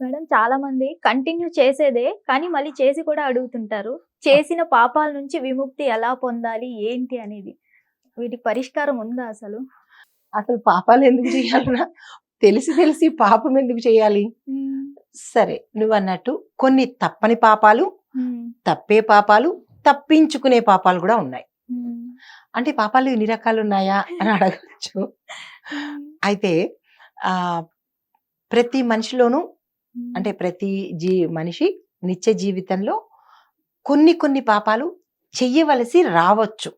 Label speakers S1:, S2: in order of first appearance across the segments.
S1: Madam చాలా మంది continue చేసేదే కానీ మళ్ళీ చేసి కూడా అడుగుతుంటారు. చేసిన పాపాల నుంచి విముక్తి ఎలా పొందాలి ఏంటి అనేది. వీటికి పరిష్కారం ఉందా అసలు?
S2: అసలు పాపాలు ఎందుకు చేయాలరా తెలిసి తెలిసి పాపం ఎందుకు చేయాలి? సరే నువ్వు అన్నట్టు కొన్ని తప్పని పాపాలు తప్పే పాపాలు తప్పించుకునే పాపాలు కూడా ఉన్నాయి. అంటే పాపాలు ఎన్ని రకాలు ఉన్నాయా అని అడగచ్చు. అయితే ఆ ప్రతి మనిషిలోనూ అంటే ప్రతి జీ మనిషి నిత్య జీవితంలో కొన్ని కొన్ని పాపాలు చెయ్యవలసి రావచ్చు.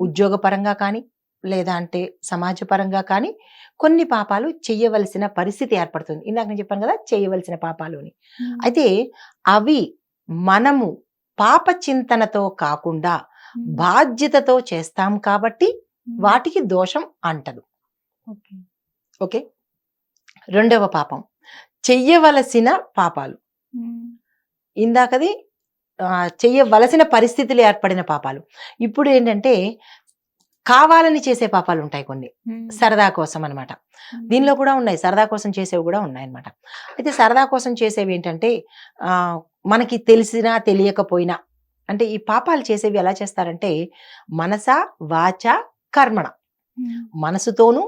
S2: ఉద్యోగపరంగా కానీ లేదా అంటే సమాజపరంగా కానీ కొన్ని పాపాలు చెయ్యవలసిన పరిస్థితి ఏర్పడుతుంది. ఇందాక నేను చెప్పాను కదా చేయవలసిన పాపాలు అని అయితే అవి మనము పాప చింతనతో కాకుండా బాధ్యతతో చేస్తాం కాబట్టి వాటికి దోషం అంటదు. ఓకే? రెండవ పాపం. చెయ్యవలసిన పాపాలు. ఇందాకది చెయ్యవలసిన పరిస్థితులు ఏర్పడిన పాపాలు. ఇప్పుడు ఏంటంటే కావాలని చేసే పాపాలు ఉంటాయి కొన్ని. సరదా కోసం అన్నమాట. దీనిలో కూడా ఉన్నాయి. సరదా కోసం చేసేవి కూడా ఉన్నాయి అన్నమాట అయితే సరదా కోసం చేసేవి ఏంటంటే ఆ, మనకి తెలిసినా తెలియకపోయినా అంటే ఈ పాపాలు చేసేవి ఎలా చేస్తారంటే మనస వాచ కర్మణ. మనసుతోనూ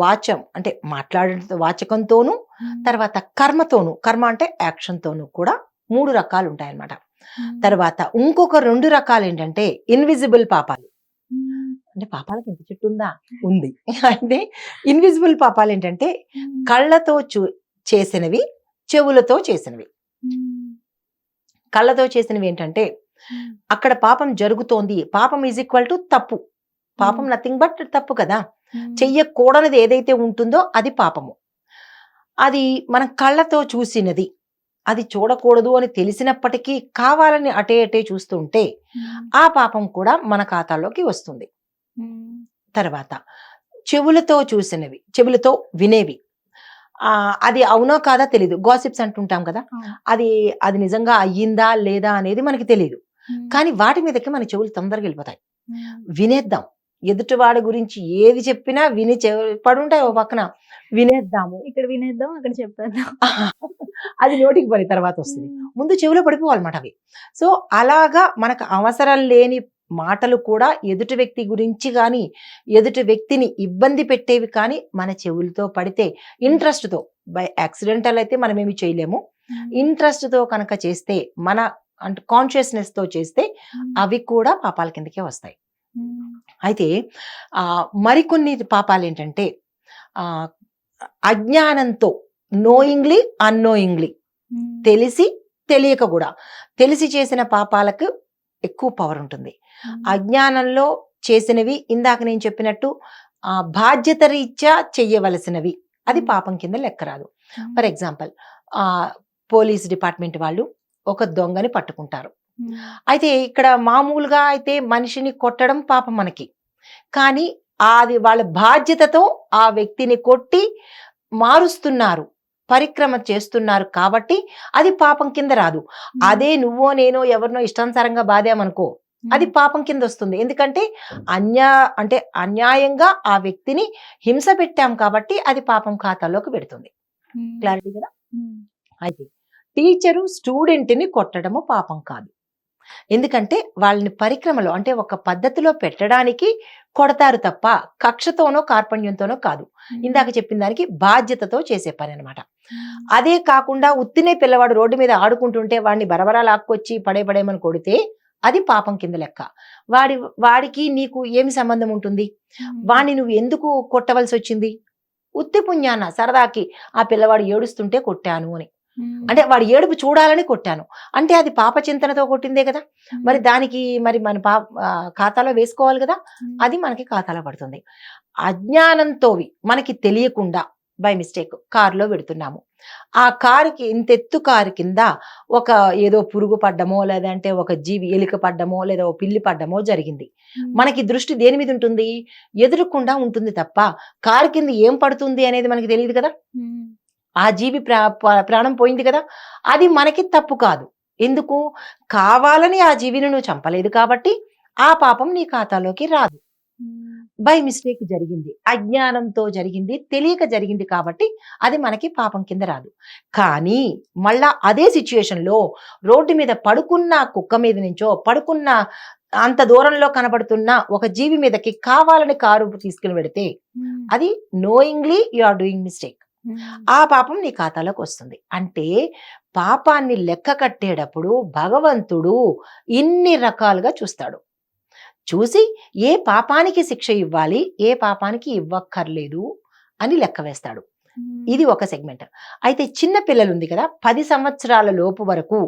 S2: వాచం అంటే మాట్లాడే వాచకంతోనూ తర్వాత కర్మతోనూ కర్మ అంటే యాక్షన్ తోనూ కూడా మూడు రకాలు ఉంటాయన్నమాట తర్వాత ఇంకొక రెండు రకాలు ఏంటంటే ఇన్విజిబుల్ పాపాలు. అంటే పాపాలకి ఎంత చుట్టూ ఉందా. ఉంది అంటే ఇన్విజిబుల్ పాపాలు ఏంటంటే కళ్ళతో చూ చేసినవి చెవులతో చేసినవి. కళ్ళతో చేసినవి ఏంటంటే అక్కడ పాపం జరుగుతోంది పాపం ఈజ్ ఈక్వల్ టు తప్పు. పాపం నథింగ్ బట్ తప్పు కదా. చెయ్యకూడనిది ఏదైతే ఉంటుందో అది పాపము. అది మనం కళ్ళతో చూసినది. అది చూడకూడదు అని తెలిసినప్పటికీ కావాలని అటే అటే చూస్తుంటే ఆ పాపం కూడా మన ఖాతాలోకి వస్తుంది. తర్వాత చెవులతో చూసినవి చెవులతో వినేవి. ఆ అది అవునో కాదా తెలియదు గాసిప్స్ అంటుంటాం కదా. అది అది నిజంగా అయ్యిందా లేదా అనేది మనకి తెలియదు కానీ వాటి మీదకి మన చెవులు తొందరగా వెళ్ళిపోతాయి. వినేద్దాం. ఎదుటివాడి గురించి ఏది చెప్పినా విని పడుంటాయి ఓ పక్కన. వినేద్దాము.
S1: ఇక్కడ వినేద్దాం అక్కడ చెప్పేద్దాం.
S2: అది నోటికి పడి తర్వాత వస్తుంది. ముందు చెవిలో పడిపోవాలన్నమాట అవి. సో అలాగా మనకు అవసరం లేని మాటలు కూడా ఎదుటి వ్యక్తి గురించి కానీ ఎదుటి వ్యక్తిని ఇబ్బంది పెట్టేవి కానీ మన చెవులతో పడితే interest తో బై యాక్సిడెంటల్ అయితే మనం ఏమి చేయలేము. interest తో కనుక చేస్తే మన అంటే consciousness తో చేస్తే అవి కూడా పాపాల కిందకే వస్తాయి. అయితే మరికొన్ని పాపాలు ఏంటంటే ఆ అజ్ఞానంతో నోయింగ్లీ అన్నోయింగ్లీ తెలిసి తెలియక కూడా తెలిసి చేసిన పాపాలకు ఎక్కువ పవర్ ఉంటుంది. అజ్ఞానంలో చేసినవి ఇందాక నేను చెప్పినట్టు ఆ బాధ్యత రీత్యా చెయ్యవలసినవి అది పాపం కింద లెక్కరాదు ఫర్ ఎగ్జాంపుల్ ఆ పోలీస్ డిపార్ట్మెంట్ వాళ్ళు ఒక దొంగని పట్టుకుంటారు. అయితే ఇక్కడ మామూలుగా అయితే మనిషిని కొట్టడం పాపం మనకి. కానీ అది వాళ్ళ బాధ్యతతో ఆ వ్యక్తిని కొట్టి మారుస్తున్నారు పరిక్రమ చేస్తున్నారు కాబట్టి అది పాపం కింద రాదు. అదే నువ్వో నేనో ఎవరినో ఇష్టానుసారంగా బాధామనుకో అది పాపం కింద వస్తుంది ఎందుకంటే అన్యా అంటే అన్యాయంగా ఆ వ్యక్తిని హింస పెట్టాం కాబట్టి అది పాపం ఖాతాలోకి పెడుతుంది. క్లారిటీ కదా? అయితే టీచరు స్టూడెంట్ని కొట్టడము పాపం కాదు. ఎందుకంటే వాళ్ళని పరిక్రమలో అంటే ఒక పద్ధతిలో పెట్టడానికి కొడతారు తప్ప కక్షతోనో కార్పణ్యంతోనో కాదు. ఇందాక చెప్పిన దానికి బాధ్యతతో చేసే పని అనమాట అదే కాకుండా ఉత్తినే పిల్లవాడు రోడ్డు మీద ఆడుకుంటుంటే వాడిని బరబరా లాక్కొచ్చి పడే పడేమని కొడితే అది పాపం కింద లెక్క. వాడి వాడికి నీకు ఏమి సంబంధం ఉంటుంది? వాణ్ణి నువ్వు ఎందుకు కొట్టవలసి వచ్చింది? ఉత్తి పుణ్యాన సరదాకి ఆ పిల్లవాడు ఏడుస్తుంటే కొట్టాను అని. అంటే వాడు ఏడుపు చూడాలని కొట్టాను. అంటే అది పాప చింతనతో కొట్టిందే కదా. మరి దానికి మరి మన పా ఖాతాలో వేసుకోవాలి కదా. అది మనకి ఖాతాలో పడుతుంది. అజ్ఞానంతోవి మనకి తెలియకుండా బై మిస్టేక్ కారులో పెడుతున్నాము ఆ కారుకి ఇంత ఎత్తు కారు కింద ఒక ఏదో పురుగు పడ్డమో లేదంటే ఒక జీవి ఎలిక పడ్డమో లేదా ఓ పిల్లి పడ్డమో జరిగింది. మనకి దృష్టి దేని మీద ఉంటుంది? ఎదురుకుండా ఉంటుంది తప్ప కారు కింద ఏం పడుతుంది అనేది మనకి తెలియదు కదా. ఆ జీవి ప్రా ప్రా- ప్రాణం పోయింది కదా అది మనకి తప్పు కాదు. ఎందుకు? కావాలని ఆ జీవిని నువ్వు చంపలేదు కాబట్టి ఆ పాపం నీ ఖాతాలోకి రాదు. బై మిస్టేక్ జరిగింది అజ్ఞానంతో జరిగింది తెలియక జరిగింది కాబట్టి అది మనకి పాపం కింద రాదు. కానీ మళ్ళా అదే సిచ్యుయేషన్లో రోడ్డు మీద పడుకున్న కుక్క మీద నుంచో పడుకున్న అంత దూరంలో కనబడుతున్న ఒక జీవి మీదకి కావాలని కారు తీసుకుని పెడితే అది knowingly you are doing mistake ఆ పాపం నీ ఖాతాలోకి వస్తుంది అంటే పాపాన్ని లెక్క కట్టేటప్పుడు భగవంతుడు ఇన్ని రకాలుగా చూస్తాడు. చూసి ఏ పాపానికి శిక్ష ఇవ్వాలి ఏ పాపానికి ఇవ్వక్కర్లేదు అని లెక్క వేస్తాడు. ఇది ఒక సెగ్మెంట్. అయితే చిన్న పిల్లలు ఉంది కదా పది సంవత్సరాల లోపు వరకు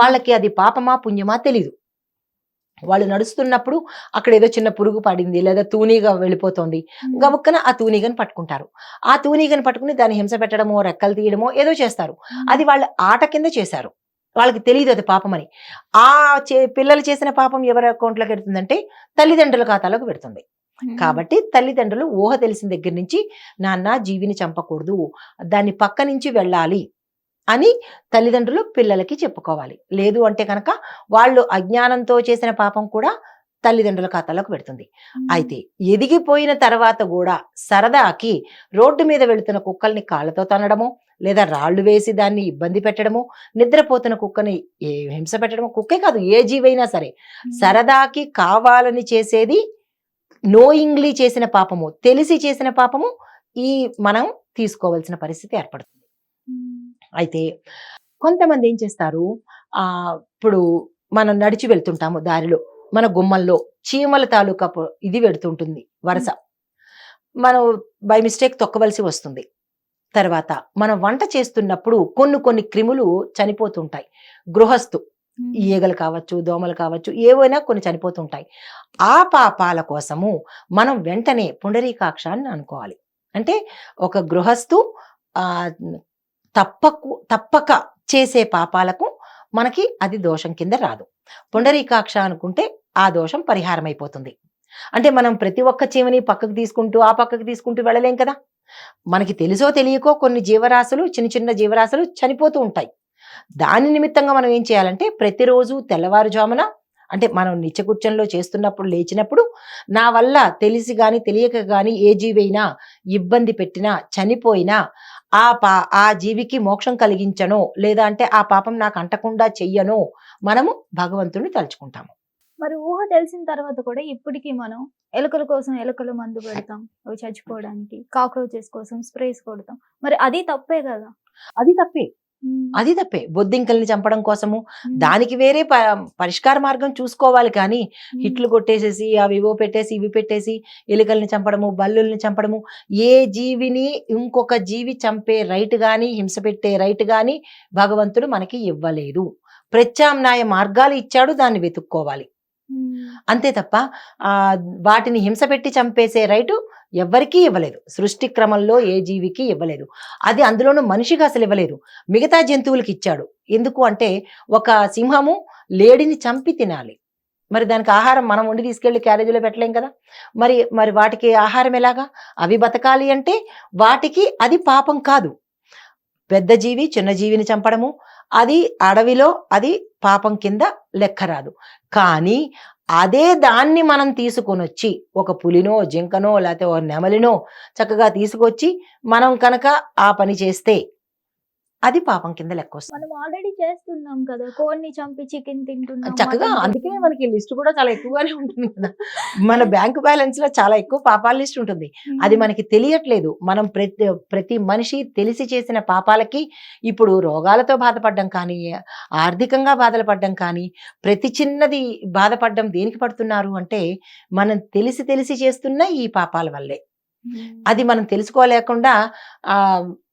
S2: వాళ్ళకి అది పాపమా పుణ్యమా తెలీదు. వాళ్ళు నడుస్తున్నప్పుడు అక్కడ ఏదో చిన్న పురుగు పడింది లేదా తూనీగా వెళ్ళిపోతుంది. గబుక్కన ఆ తూనీగని పట్టుకుంటారు. ఆ తూనీగని పట్టుకుని దాన్ని హింస పెట్టడమో రెక్కలు తీయడమో ఏదో చేస్తారు. అది వాళ్ళ ఆట కింద చేశారు. వాళ్ళకి తెలియదు అది పాపం అని ఆ చే పిల్లలు చేసిన పాపం ఎవరి అకౌంట్లోకి పెడుతుందంటే తల్లిదండ్రుల ఖాతాలోకి పెడుతుంది కాబట్టి తల్లిదండ్రులు ఊహ తెలిసిన దగ్గర నుంచి నాన్న జీవిని చంపకూడదు. దాన్ని పక్క నుంచి వెళ్ళాలి. అని తల్లిదండ్రులు పిల్లలకి చెప్పుకోవాలి. లేదు అంటే కనుక వాళ్ళు అజ్ఞానంతో చేసిన పాపం కూడా తల్లిదండ్రుల ఖాతాలోకి పెడుతుంది. అయితే ఎదిగిపోయిన తర్వాత కూడా సరదాకి రోడ్డు మీద వెళుతున్న కుక్కల్ని కాళ్ళతో తనడము లేదా రాళ్ళు వేసి దాన్ని ఇబ్బంది పెట్టడము నిద్రపోతున్న కుక్కని ఏ హింస పెట్టడము కుక్కే కాదు ఏ జీవైనా సరే సరదాకి కావాలని చేసేది నోయింగ్లీ చేసిన పాపము తెలిసి చేసిన పాపము ఈ మనం తీసుకోవాల్సిన పరిస్థితి ఏర్పడుతుంది. అయితే కొంతమంది ఏం చేస్తారు? ఆ ఇప్పుడు మనం నడిచి వెళ్తుంటాము దారిలో మన గుమ్మల్లో చీమల తాలూకా ఇది వెడుతుంటుంది వరస. మనం బై మిస్టేక్ తొక్కవలసి వస్తుంది. తర్వాత మనం వంట చేస్తున్నప్పుడు కొన్ని కొన్ని క్రిములు చనిపోతుంటాయి. గృహస్థు ఈగలు కావచ్చు దోమలు కావచ్చు ఏవైనా కొన్ని చనిపోతుంటాయి. ఆ పాపాల కోసము మనం వెంటనే పుండరీకాక్షాన్ని అనుకోవాలి. అంటే ఒక గృహస్థు ఆ తప్పకు తప్పక చేసే పాపాలకు మనకి అది దోషం కింద రాదు. పుండరీకాక్ష అనుకుంటే ఆ దోషం పరిహారం అయిపోతుంది అంటే మనం ప్రతి ఒక్క చీమని పక్కకు తీసుకుంటూ ఆ పక్కకు తీసుకుంటూ వెళ్ళలేం కదా? మనకి తెలుసో తెలియకో కొన్ని జీవరాశులు చిన్న చిన్న జీవరాశులు చనిపోతూ ఉంటాయి. దాని నిమిత్తంగా మనం ఏం చేయాలంటే ప్రతిరోజు తెల్లవారుజామున అంటే మనం నిత్యకూర్చంలో చేస్తున్నప్పుడు లేచినప్పుడు నా వల్ల తెలిసి కానీ తెలియక కానీ ఏ జీవైనా ఇబ్బంది పెట్టినా చనిపోయినా ఆ పా ఆ జీవికి మోక్షం కలిగించనో లేదా అంటే ఆ పాపం నాకు అంటకుండా చెయ్యనో మనము భగవంతుని తలుచుకుంటాము.
S1: మరి ఊహ తెలిసిన తర్వాత కూడా ఇప్పటికీ మనం ఎలుకల కోసం ఎలుకల మందు పెడతాం అవి చచ్చిపోవడానికి కాక్రోచెస్ కోసం స్ప్రేస్ కొడతాం. మరి అది తప్పే కదా?
S2: అది తప్పే. అది తప్పే. బొద్దింకల్ని చంపడం కోసము దానికి వేరే పరిష్కార మార్గం చూసుకోవాలి కానీ హిట్లు కొట్టేసేసి అవి ఇవో పెట్టేసి ఇవి పెట్టేసి ఎలుకల్ని చంపడము బల్లుల్ని చంపడము ఏ జీవిని ఇంకొక జీవి చంపే రైట్ గాని హింస పెట్టే రైట్ గాని భగవంతుడు మనకి ఇవ్వలేదు. ప్రత్యామ్నాయ మార్గాలు ఇచ్చాడు దాన్ని వెతుక్కోవాలి. అంతే తప్ప ఆ వాటిని హింస పెట్టి చంపేసే రైటు ఎవ్వరికీ ఇవ్వలేదు. సృష్టి క్రమంలో ఏ జీవికి ఇవ్వలేదు. అది అందులోనూ మనిషికి అసలు ఇవ్వలేదు. మిగతా జంతువులకి ఇచ్చాడు. ఎందుకు అంటే ఒక సింహము లేడిని చంపి తినాలి. మరి దానికి ఆహారం మనం వండి తీసుకెళ్ళి క్యారేజీలో పెట్టలేం కదా? మరి మరి వాటికి ఆహారం ఎలాగా? అవి బతకాలి అంటే వాటికి అది పాపం కాదు. పెద్ద జీవి చిన్న జీవిని చంపడము అది అడవిలో అది పాపం కింద లెక్క రాదు. కానీ అదే దాన్ని మనం తీసుకొని వచ్చి ఒక పులినో జింకనో లేకపోతే ఒక నెమలినో చక్కగా తీసుకొచ్చి మనం కనుక ఆ పని చేస్తే అది పాపం కింద లెక్క వస్తుంది
S1: మనం ఆల్రెడీ చేస్తున్నాం కదా. కోడిని చంపి చికెన్ తింటున్నాం
S2: చక్కగా అందుకే. మనకి లిస్ట్ కూడా చాలా ఎక్కువగానే ఉంటుంది కదా. మన బ్యాంక్ బ్యాలెన్స్లో చాలా ఎక్కువ పాపాల లిస్ట్ ఉంటుంది. అది మనకి తెలియట్లేదు. మనం ప్రతి ప్రతి మనిషి తెలిసి చేసిన పాపాలకి ఇప్పుడు రోగాలతో బాధపడడం కానీ ఆర్థికంగా బాధలు పడడం కానీ ప్రతి చిన్నది బాధపడడం దేనికి పడుతున్నారు అంటే మనం తెలిసి తెలిసి చేస్తున్న ఈ పాపాల వల్లే. అది మనం తెలుసుకోలేకుండా ఆ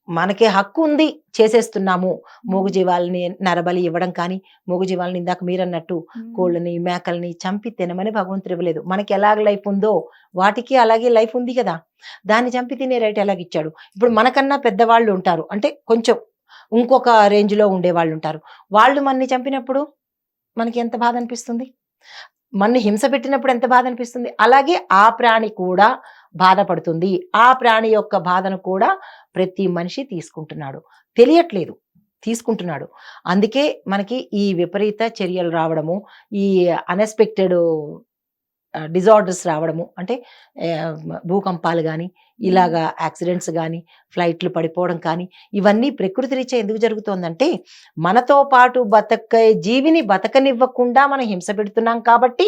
S2: మనకి హక్కు ఉంది చేసేస్తున్నాము. మూగు జీవాలని నరబలి ఇవ్వడం కానీ మూగు జీవాలని ఇందాక మీరన్నట్టు. కోళ్ళని మేకల్ని చంపి తినమని భగవంతుడు ఇవ్వలేదు. మనకి ఎలాగ లైఫ్ ఉందో వాటికి అలాగే లైఫ్ ఉంది కదా. దాన్ని చంపి తినే రైట్ ఎలాగిచ్చాడు? ఇప్పుడు మనకన్నా పెద్దవాళ్ళు ఉంటారు. అంటే కొంచెం ఇంకొక రేంజ్లో ఉండే వాళ్ళు ఉంటారు. వాళ్ళు మనని చంపినప్పుడు మనకి ఎంత బాధ అనిపిస్తుంది? మన్ని హింస పెట్టినప్పుడు ఎంత బాధ అనిపిస్తుంది? అలాగే ఆ ప్రాణి కూడా బాధపడుతుంది. ఆ ప్రాణి యొక్క బాధను కూడా ప్రతి మనిషి తీసుకుంటున్నాడు. తెలియట్లేదు. తీసుకుంటున్నాడు. అందుకే మనకి ఈ విపరీత చర్యలు రావడము ఈ అన్ఎక్స్పెక్టెడ్ డిజార్డర్స్ రావడము అంటే భూకంపాలు కానీ ఇలాగా యాక్సిడెంట్స్ కానీ ఫ్లైట్లు పడిపోవడం కానీ ఇవన్నీ ప్రకృతి రీత్యా ఎందుకు జరుగుతోందంటే మనతో పాటు బతక జీవిని బతకనివ్వకుండా మనం హింస పెడుతున్నాం కాబట్టి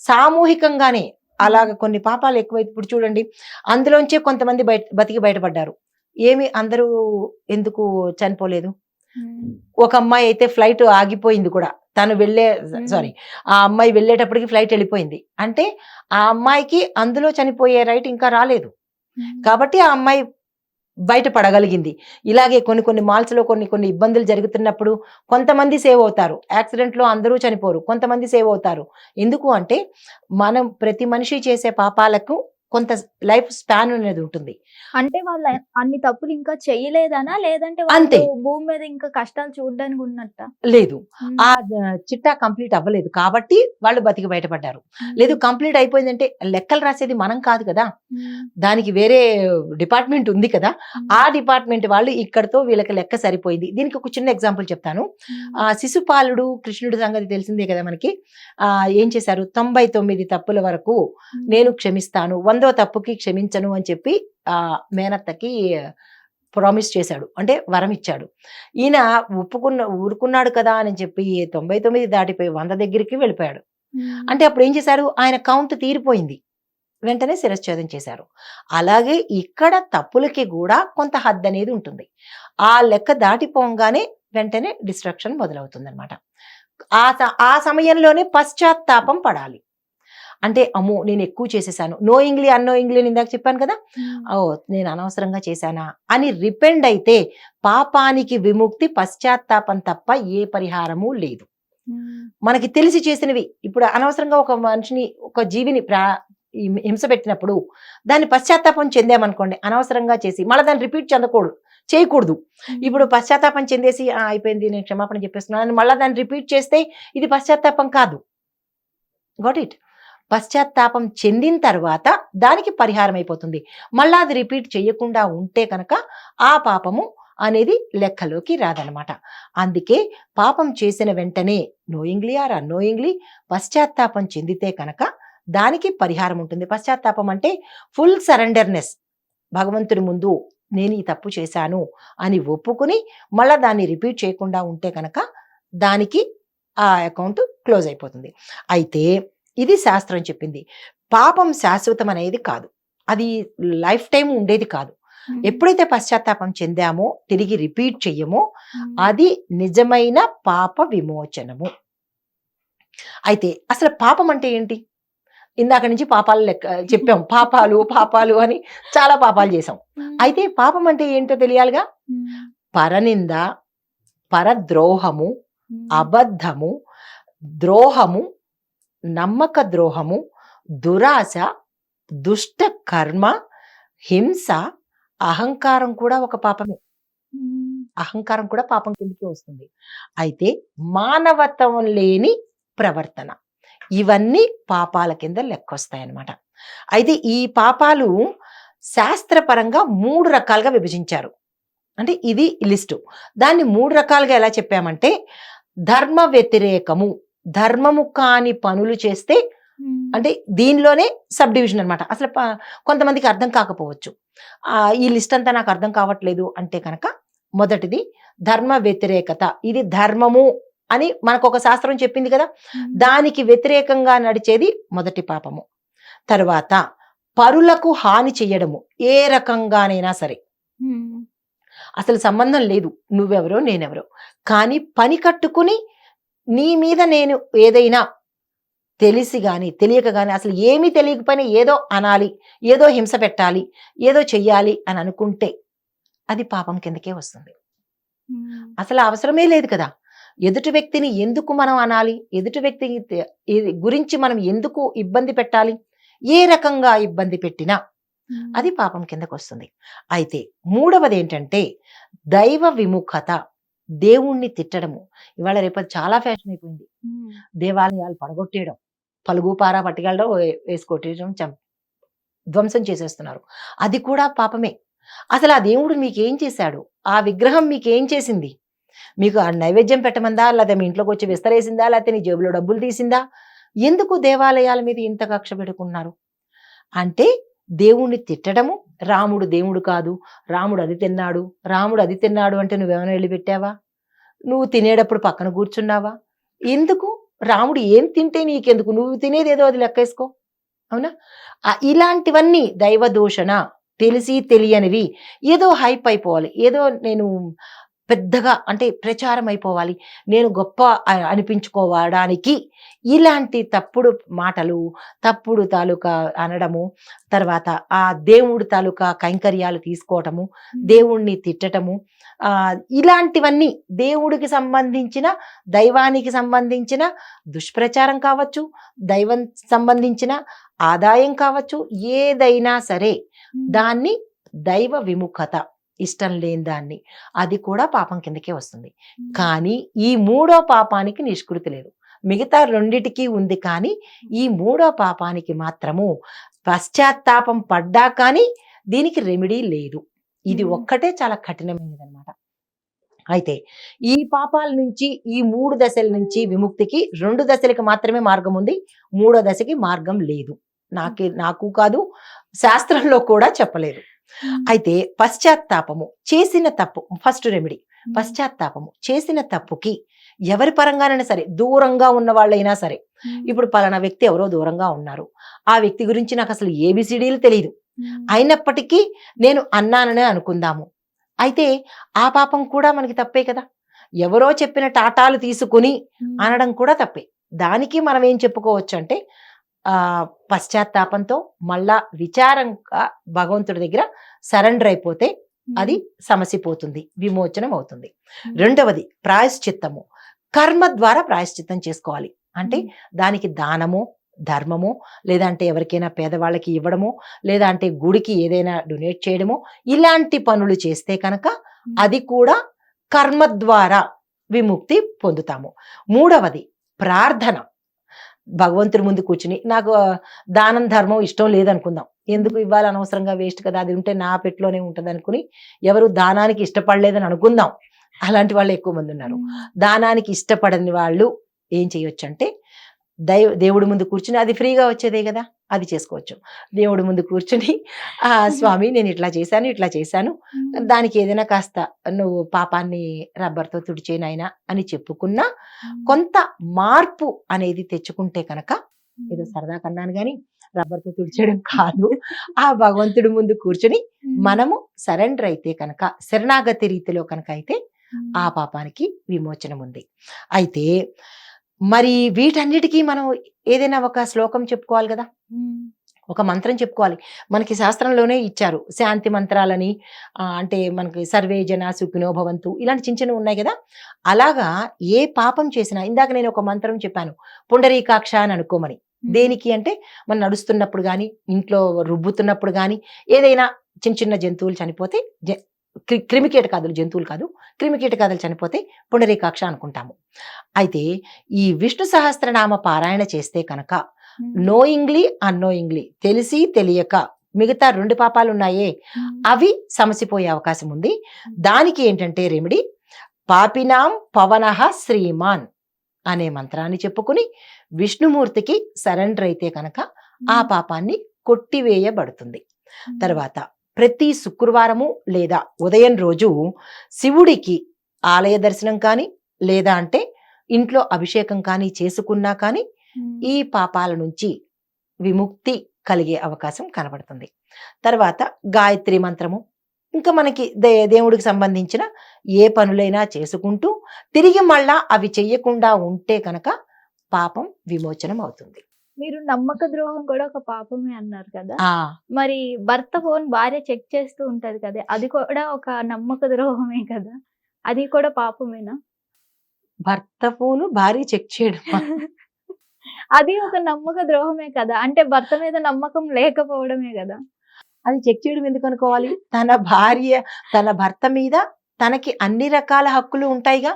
S2: సామూహికంగానే అలాగ కొన్ని పాపాలు ఎక్కువ ఇప్పుడు చూడండి అందులోంచే కొంతమంది బయట బతికి బయటపడ్డారు. ఏమి అందరూ ఎందుకు చనిపోలేదు? ఒక అమ్మాయి అయితే ఫ్లైట్ ఆగిపోయింది కూడా. తను వెళ్ళే సారీ ఆ అమ్మాయి వెళ్ళేటప్పటికి ఫ్లైట్ వెళ్ళిపోయింది. అంటే ఆ అమ్మాయికి అందులో చనిపోయే రైట్ ఇంకా రాలేదు. కాబట్టి ఆ అమ్మాయి బయటపడగలిగింది. ఇలాగే కొన్ని కొన్ని మాల్స్లో లో కొన్ని కొన్ని ఇబ్బందులు జరుగుతున్నప్పుడు కొంతమంది సేవ్ అవుతారు. యాక్సిడెంట్లో అందరూ చనిపోరు. కొంతమంది సేవ్ అవుతారు. ఎందుకు అంటే మనం ప్రతి మనిషి చేసే పాపాలకు కొంత లైఫ్ స్పాన్ అనేది ఉంటుంది.
S1: అంటే వాళ్ళు అన్ని తప్పులు ఇంకా చెయ్యలేదనా లేదంటే
S2: అంతే.
S1: భూమి మీద ఇంకా కష్టాలు చూడడానికి ఉన్నట్ట?
S2: లేదు. ఆ చిట్టా కంప్లీట్ అవ్వలేదు. కాబట్టి వాళ్ళు బతికి బయటపడ్డారు. లేదు కంప్లీట్ అయిపోయిందంటే లెక్కలు రాసేది మనం కాదు కదా? దానికి వేరే డిపార్ట్మెంట్ ఉంది కదా? ఆ డిపార్ట్మెంట్ వాళ్ళు ఇక్కడతో వీళ్ళకి లెక్క సరిపోయింది. దీనికి ఒక చిన్న ఎగ్జాంపుల్ చెప్తాను. ఆ శిశుపాలుడు కృష్ణుడి సంగతి తెలిసిందే కదా మనకి? ఆ ఏం చేశారు? తొంభై తొమ్మిది తప్పుల వరకు నేను క్షమిస్తాను. వందో తప్పుకి క్షమించను అని చెప్పి ఆ మేనత్తకి ప్రామిస్ చేశాడు. అంటే వరం ఇచ్చాడు. ఈయన ఒప్పుకున్న ఊరుకున్నాడు కదా అని చెప్పి తొంభై తొమ్మిది దాటిపోయి వంద దగ్గరికి వెళ్ళిపోయాడు. అంటే అప్పుడు ఏం చేశారు? ఆయన కౌంట్ తీరిపోయింది. వెంటనే శిరశ్ఛేదం చేశారు. అలాగే ఇక్కడ తప్పులకి కూడా కొంత హద్దు అనేది ఉంటుంది. ఆ లెక్క దాటిపోగానే వెంటనే డిస్ట్రక్షన్ మొదలవుతుంది అనమాట ఆ ఆ సమయంలోనే పశ్చాత్తాపం పడాలి. అంటే అమ్మో నేను ఎక్కువ చేసేసాను. నో ఇంగ్లీ అన్నో ఇంగ్లీ అని ఇందాక చెప్పాను కదా? ఓ నేను అనవసరంగా చేశానా? అని రిపెండ్ అయితే పాపానికి విముక్తి పశ్చాత్తాపం తప్ప ఏ పరిహారము లేదు. మనకి తెలిసి చేసినవి. ఇప్పుడు అనవసరంగా ఒక మనిషిని ఒక జీవిని ప్రా హింస పెట్టినప్పుడు దాన్ని పశ్చాత్తాపం చెందామనుకోండి అనవసరంగా చేసి మళ్ళీ దాన్ని రిపీట్ చెందకూడదు చేయకూడదు. ఇప్పుడు పశ్చాత్తాపం చెందేసి "ఆ, అయిపోయింది నేను క్షమాపణ చెప్పేస్తున్నాను అని మళ్ళీ దాన్ని రిపీట్ చేస్తే ఇది పశ్చాత్తాపం కాదు. Got it? పశ్చాత్తాపం చెందిన తర్వాత దానికి పరిహారం అయిపోతుంది మళ్ళా అది రిపీట్ చేయకుండా ఉంటే కనుక ఆ పాపము అనేది లెక్కలోకి రాదనమాట అందుకే పాపం చేసిన వెంటనే నోయింగ్లీ ఆర్ అన్నోయింగ్లీ పశ్చాత్తాపం చెందితే కనుక దానికి పరిహారం ఉంటుంది. పశ్చాత్తాపం అంటే ఫుల్ సరెండర్నెస్ భగవంతుడి ముందు నేను ఈ తప్పు చేశాను అని ఒప్పుకుని మళ్ళా దాన్ని రిపీట్ చేయకుండా ఉంటే కనుక దానికి ఆ అకౌంట్ క్లోజ్ అయిపోతుంది. అయితే ఇది శాస్త్రం చెప్పింది. పాపం శాశ్వతం అనేది కాదు. అది లైఫ్ టైం ఉండేది కాదు. ఎప్పుడైతే పశ్చాత్తాపం చెందామో తిరిగి రిపీట్ చెయ్యమో అది నిజమైన పాప విమోచనము. అయితే అసలు పాపం అంటే ఏంటి? ఇందాక నుంచి పాపాలు లెక్క చెప్పాం. పాపాలు పాపాలు అని చాలా పాపాలు చేసాం అయితే పాపం అంటే ఏంటో తెలియాలిగా? పరనింద పరద్రోహము అబద్ధము ద్రోహము నమ్మక ద్రోహము దురాశ దుష్ట కర్మ హింస అహంకారం కూడా ఒక పాపమే. అహంకారం కూడా పాపం కిందకి వస్తుంది. అయితే మానవత్వం లేని ప్రవర్తన ఇవన్నీ పాపాల కింద లెక్కొస్తాయన్నమాట. అయితే ఈ పాపాలు శాస్త్రపరంగా మూడు రకాలుగా విభజించారు. అంటే ఇది లిస్టు. దాన్ని మూడు రకాలుగా ఎలా చెప్పామంటే ధర్మ వ్యతిరేకము ధర్మము కాని పనులు చేస్తే అంటే దీనిలోనే సబ్ డివిజన్ అనమాట అసలు కొంతమందికి అర్థం కాకపోవచ్చు. ఆ, ఈ లిస్ట్ అంతా నాకు అర్థం కావట్లేదు అంటే కనుక మొదటిది ధర్మ వ్యతిరేకత. ఇది ధర్మము అని మనకు ఒక శాస్త్రం చెప్పింది కదా. దానికి వ్యతిరేకంగా నడిచేది మొదటి పాపము. తర్వాత పరులకు హాని చెయ్యడము ఏ రకంగానైనా సరే. అసలు సంబంధం లేదు. నువ్వెవరో నేనెవరో. కానీ పని కట్టుకుని నీ మీద నేను ఏదైనా తెలిసి గాని తెలియక గాని అసలు ఏమీ తెలియకపోయినా ఏదో అనాలి ఏదో హింస పెట్టాలి ఏదో చెయ్యాలి అని అనుకుంటే అది పాపం కిందకే వస్తుంది. అసలు అవసరమే లేదు కదా. ఎదుటి వ్యక్తిని ఎందుకు మనం అనాలి? ఎదుటి వ్యక్తి గురించి మనం ఎందుకు ఇబ్బంది పెట్టాలి? ఏ రకంగా ఇబ్బంది పెట్టినా అది పాపం కిందకు వస్తుంది అయితే మూడవది ఏంటంటే దైవ విముఖత. దేవుణ్ణి తిట్టడము. ఇవాళ రేపు చాలా ఫ్యాషన్ అయిపోయింది. దేవాలయాలు పడగొట్టేయడం పలుగు పార పట్టుకెళ్ళడం వే- వేసి కొట్టేయడం చం ధ్వంసం చేసేస్తున్నారు. అది కూడా పాపమే. అసలు ఆ దేవుడు మీకేం చేశాడు? ఆ విగ్రహం మీకేం చేసింది? మీకు ఆ నైవేద్యం పెట్టమందా? లేకపోతే మీ ఇంట్లోకి వచ్చి విస్తరేసిందా? లేకపోతే నీ జేబులో డబ్బులు తీసిందా? ఎందుకు దేవాలయాల మీద ఇంత కక్ష పెట్టుకున్నారు అంటే దేవుణ్ణి తిట్టడము రాముడు దేవుడు కాదు. రాముడు అది తిన్నాడు. రాముడు అది తిన్నాడు అంటే నువ్వేమైనా వెళ్ళి పెట్టావా నువ్వు తినేటప్పుడు పక్కన కూర్చున్నావా? ఎందుకు? రాముడు ఏం తింటే నీకెందుకు? నువ్వు తినేది ఏదో అది లెక్కేసుకో. అవునా? ఇలాంటివన్నీ దైవ దూషణ తెలిసి తెలియనివి. ఏదో హైప్ అయిపోవాలి. ఏదో నేను పెద్దగా అంటే ప్రచారం అయిపోవాలి నేను గొప్ప అనిపించుకోవడానికి ఇలాంటి తప్పుడు మాటలు తప్పుడు తాలూకా అనడము తర్వాత ఆ దేవుడి తాలూకా కైంకర్యాలు తీసుకోవటము దేవుణ్ణి తిట్టటము ఇలాంటివన్నీ దేవుడికి సంబంధించిన దైవానికి సంబంధించిన దుష్ప్రచారం కావచ్చు దైవం సంబంధించిన ఆదాయం కావచ్చు ఏదైనా సరే దాన్ని దైవ విముఖత ఇష్టం లేని దాన్ని. అది కూడా పాపం కిందకే వస్తుంది. కానీ ఈ మూడో పాపానికి నిష్కృతి లేదు. మిగతా రెండిటికి ఉంది కానీ ఈ మూడో పాపానికి మాత్రము పశ్చాత్తాపం పడ్డా కానీ దీనికి రెమెడీ లేదు. ఇది. ఒక్కటే చాలా కఠినమైనది అనమాట అయితే ఈ పాపాల నుంచి ఈ మూడు దశల నుంచి విముక్తికి రెండు దశలకి మాత్రమే మార్గం ఉంది. మూడో దశకి మార్గం లేదు. నాకే నాకు కాదు శాస్త్రంలో కూడా చెప్పలేదు. అయితే పశ్చాత్తాపము చేసిన తప్పు ఫస్ట్ రెమెడీ. పశ్చాత్తాపము చేసిన తప్పుకి ఎవరి పరంగానైనా సరే దూరంగా ఉన్న వాళ్ళైనా సరే ఇప్పుడు పలానా వ్యక్తి ఎవరో దూరంగా ఉన్నారు. ఆ వ్యక్తి గురించి నాకు అసలు ఏబిసిడీలు తెలియదు అయినప్పటికీ నేను అన్నాననే అనుకుందాము. అయితే ఆ పాపం కూడా మనకి తప్పే కదా. ఎవరో చెప్పిన టాటాలు తీసుకుని అనడం కూడా తప్పే. దానికి మనం ఏం చెప్పుకోవచ్చు అంటే పశ్చాత్తాపంతో మళ్ళా విచారంగా భగవంతుడి దగ్గర సరెండర్ అయిపోతే అది సమసిపోతుంది విమోచనం అవుతుంది. రెండవది ప్రాయశ్చిత్తము. కర్మ ద్వారా ప్రాయశ్చిత్తం చేసుకోవాలి. అంటే దానికి దానము ధర్మము లేదంటే ఎవరికైనా పేదవాళ్ళకి ఇవ్వడము లేదా అంటే గుడికి ఏదైనా డొనేట్ చేయడము ఇలాంటి పనులు చేస్తే కనుక అది కూడా కర్మ ద్వారా విముక్తి పొందుతాము. మూడవది ప్రార్థన. భగవంతుడి ముందు కూర్చుని నాకు దానం ధర్మం ఇష్టం లేదనుకుందాం. ఎందుకు ఇవ్వాలి? అనవసరంగా వేస్ట్ కదా. అది ఉంటే నా పెట్టులోనే ఉంటుంది అనుకుని ఎవరు దానానికి ఇష్టపడలేదని అనుకుందాం అలాంటి వాళ్ళు ఎక్కువ మంది ఉన్నారు. దానానికి ఇష్టపడని వాళ్ళు ఏం చేయొచ్చు అంటే దైవ దేవుడి ముందు కూర్చుని అది ఫ్రీగా వచ్చేదే కదా. అది చేసుకోవచ్చు. దేవుడి ముందు కూర్చుని ఆ స్వామి నేను ఇట్లా చేశాను ఇట్లా చేశాను. దానికి ఏదైనా కాస్త నువ్వు పాపాన్ని రబ్బర్తో తుడిచేనాయనా అని చెప్పుకున్నా కొంత మార్పు అనేది తెచ్చుకుంటే కనుక ఏదో సరదా కన్నాను కానీ రబ్బర్తో తుడిచేయడం కాదు. ఆ భగవంతుడి ముందు కూర్చుని మనము సరెండర్ అయితే కనుక శరణాగతి రీతిలో కనుక అయితే ఆ పాపానికి విమోచనం ఉంది అయితే మరి వీటన్నిటికీ మనం ఏదైనా ఒక శ్లోకం చెప్పుకోవాలి కదా? ఒక మంత్రం చెప్పుకోవాలి. మనకి శాస్త్రంలోనే ఇచ్చారు. శాంతి మంత్రాలని అంటే మనకి సర్వే జన సుఖినో భవంతు ఇలాంటి చిన్న చిన్నవి ఉన్నాయి కదా? అలాగా ఏ పాపం చేసినా ఇందాక నేను ఒక మంత్రం చెప్పాను పుండరీకాక్ష అని అనుకోమని దేనికి అంటే మనం నడుస్తున్నప్పుడు కానీ ఇంట్లో రుబ్బుతున్నప్పుడు కానీ ఏదైనా చిన్న చిన్న జంతువులు చనిపోతే క్రిమికీటకాదులు జంతువులు కాదు క్రిమికీటకాదులు చనిపోతే పుండరీకాక్ష అనుకుంటాము. అయితే ఈ విష్ణు సహస్రనామ పారాయణ చేస్తే కనుక నోయింగ్లీ అన్నోయింగ్లీ తెలిసి తెలియక మిగతా రెండు పాపాలు ఉన్నాయే అవి సమసిపోయే అవకాశం ఉంది. దానికి ఏంటంటే రెమెడీ పాపినాం పవనః శ్రీమాన్ అనే మంత్రాన్ని చెప్పుకుని విష్ణుమూర్తికి సరెండర్ అయితే కనుక ఆ పాపాన్ని కొట్టివేయబడుతుంది. తర్వాత ప్రతి శుక్రవారము లేదా ఉదయం రోజు శివుడికి ఆలయ దర్శనం కానీ లేదా అంటే ఇంట్లో అభిషేకం కానీ చేసుకున్నా కానీ ఈ పాపాల నుంచి విముక్తి కలిగే అవకాశం కనబడుతుంది. తర్వాత గాయత్రి మంత్రము. ఇంకా మనకి దే దేవుడికి సంబంధించిన ఏ పనులైనా చేసుకుంటూ తిరిగి మళ్ళా అవి చెయ్యకుండా ఉంటే కనుక పాపం విమోచనం అవుతుంది
S1: మీరు నమ్మక ద్రోహం కూడా ఒక పాపమే అన్నారు కదా! మరి భర్త ఫోన్ భార్య చెక్ చేస్తూ ఉంటది కదా అది కూడా ఒక నమ్మక ద్రోహమే కదా! అది కూడా పాపమేనా?
S2: భర్త ఫోను భార్య చెక్ చేయడం
S1: అది ఒక నమ్మక ద్రోహమే కదా! అంటే భర్త మీద నమ్మకం లేకపోవడమే కదా!
S2: అది చెక్ చేయడం ఎందుకు అనుకోవాలి? తన భార్య తన భర్త మీద తనకి అన్ని రకాల హక్కులు ఉంటాయిగా?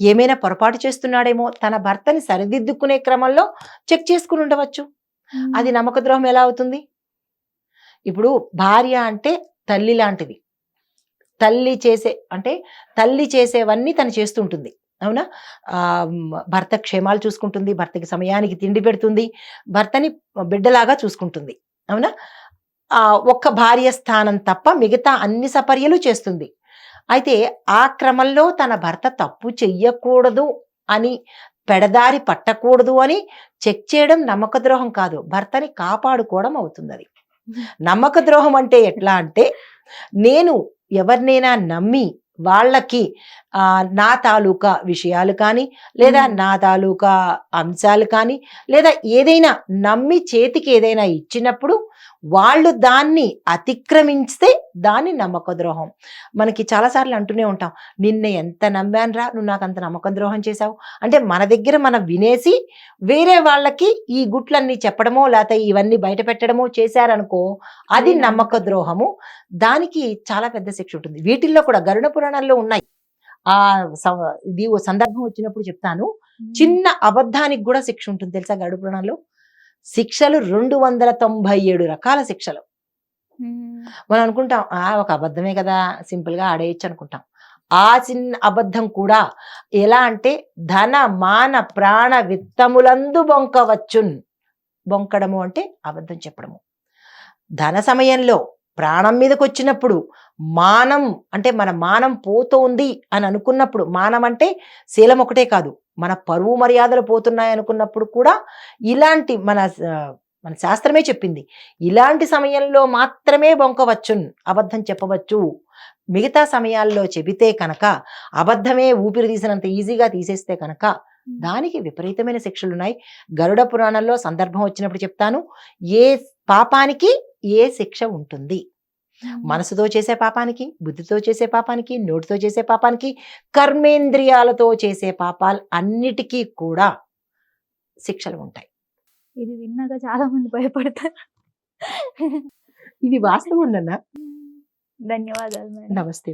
S2: ఏమైనా పొరపాటు చేస్తున్నాడేమో తన భర్తని సరిదిద్దుకునే క్రమంలో చెక్ చేసుకుని ఉండవచ్చు. అది నమ్మక ద్రోహం ఎలా అవుతుంది? ఇప్పుడు భార్య అంటే తల్లి లాంటిది. తల్లి చేసే అంటే తల్లి చేసేవన్నీ తను చేస్తుంటుంది అవునా? భర్త క్షేమాలు చూసుకుంటుంది భర్తకి సమయానికి తిండి పెడుతుంది భర్తని బిడ్డలాగా చూసుకుంటుంది. అవునా? ఆ, ఒక్క భార్య స్థానం తప్ప మిగతా అన్ని సపర్యలు చేస్తుంది. అయితే ఆ క్రమంలో తన భర్త తప్పు చెయ్యకూడదు అని పెడదారి పట్టకూడదు అని చెక్ చేయడం నమ్మక ద్రోహం కాదు భర్తని కాపాడుకోవడం అవుతుంది అది నమ్మక ద్రోహం అంటే ఎట్లా అంటే నేను ఎవరినైనా నమ్మి వాళ్ళకి నా తాలూకా విషయాలు కానీ లేదా. నా తాలూకా అంశాలు కానీ లేదా ఏదైనా నమ్మి చేతికి ఏదైనా ఇచ్చినప్పుడు వాళ్ళు దాన్ని అతిక్రమిస్తే దాన్ని నమ్మక ద్రోహం మనకి చాలాసార్లు అంటూనే ఉంటాం నిన్న ఎంత నమ్మానురా? నువ్వు నాకు అంత నమ్మక ద్రోహం చేశావు. అంటే మన దగ్గర మనం వినేసి వేరే వాళ్ళకి ఈ గుట్లన్నీ చెప్పడమో లేకపోతే ఇవన్నీ బయట పెట్టడమో చేశారనుకో అది నమ్మక ద్రోహము దానికి చాలా పెద్ద శిక్ష ఉంటుంది. వీటిల్లో కూడా గరుడ పురాణాల్లో ఉన్నాయి. ఆ ఇది ఓ సందర్భం వచ్చినప్పుడు చెప్తాను. చిన్న అబద్ధానికి కూడా శిక్ష ఉంటుంది తెలుసా గరుడ పురాణంలో శిక్షలు రెండు వందల తొంభై ఏడు రకాల శిక్షలు. మనం అనుకుంటాం ఆ ఒక అబద్ధమే కదా సింపుల్గా ఆడేయచ్చు అనుకుంటాం. ఆ చిన్న అబద్ధం కూడా ఎలా అంటే ధన మాన ప్రాణ విత్తములందు బొంకవచ్చున్. బొంకడము అంటే అబద్ధం చెప్పడము. ధన సమయంలో ప్రాణం మీదకి వచ్చినప్పుడు మానం అంటే మన మానం పోతోంది అని అనుకున్నప్పుడు మానం అంటే శీలం ఒకటే కాదు మన పరువు మర్యాదలు పోతున్నాయి అనుకున్నప్పుడు కూడా ఇలాంటి మన మన శాస్త్రమే చెప్పింది. ఇలాంటి సమయంలో మాత్రమే బొంకవచ్చున్ అబద్ధం చెప్పవచ్చు. మిగతా సమయాల్లో చెబితే కనుక అబద్ధమే ఊపిరి తీసినంత ఈజీగా తీసేస్తే కనుక దానికి విపరీతమైన శిక్షలు ఉన్నాయి గరుడ పురాణంలో సందర్భం వచ్చినప్పుడు చెప్తాను ఏ పాపానికి ఏ శిక్ష ఉంటుంది? మనసుతో చేసే పాపానికి బుద్ధితో చేసే పాపానికి నోటితో చేసే పాపానికి కర్మేంద్రియాలతో చేసే పాపాలు అన్నిటికీ కూడా శిక్షలు ఉంటాయి.
S1: ఇది విన్నాక చాలా మంది భయపడతారు.
S2: ఇది వాస్తవం
S1: ధన్యవాదాలు
S2: నమస్తే.